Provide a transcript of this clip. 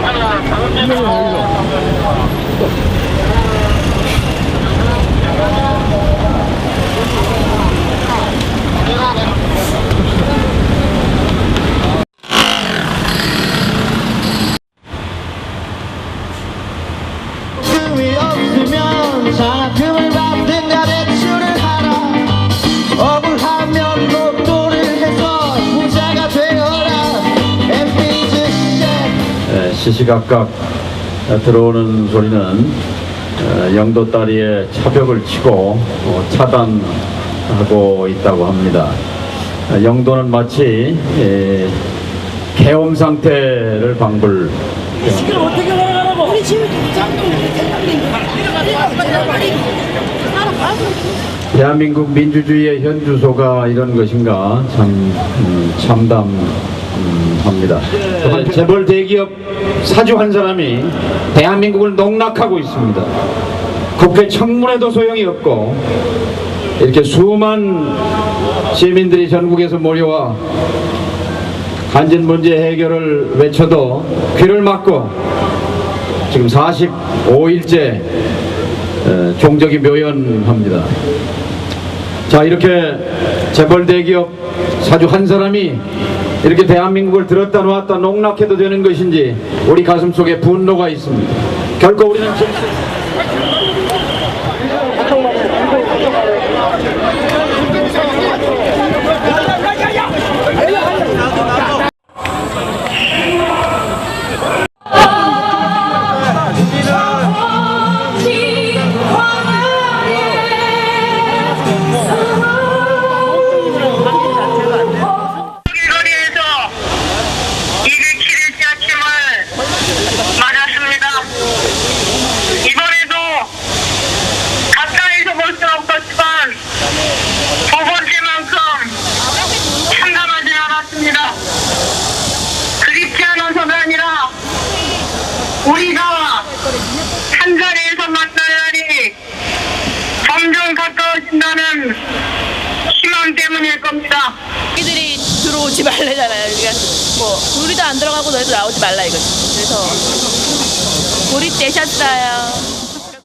看到了看到这边了看不到 시시각각 에, 들어오는 소리는 에, 영도 다리에 차벽을 치고 어, 차단하고 있다고 합니다. 에, 영도는 마치 에, 계엄 상태를 방불. 대한민국 민주주의의 현주소가 이런 것인가? 참 음, 참담 합니다. 재벌 대기업 사주 한 사람이 대한민국을 농락하고 있습니다. 국회 청문회도 소용이 없고 이렇게 수만 시민들이 전국에서 모여와 간진 문제 해결을 외쳐도 귀를 막고 지금 45일째 종적이 묘연합니다. 자 이렇게 재벌 대기업 사주 한 사람이 이렇게 대한민국을 들었다 놓았다 농락해도 되는 것인지 우리 가슴 속에 분노가 있습니다. 결코 우리는 우리가 한 자리에서 만나야 하니 점점 가까워진다는 희망 때문일 겁니다. 자기들이 들어오지 말래잖아요. 그러니까 뭐 우리도 안 들어가고 너희도 나오지 말라 이거지. 그래서 고립되셨어요.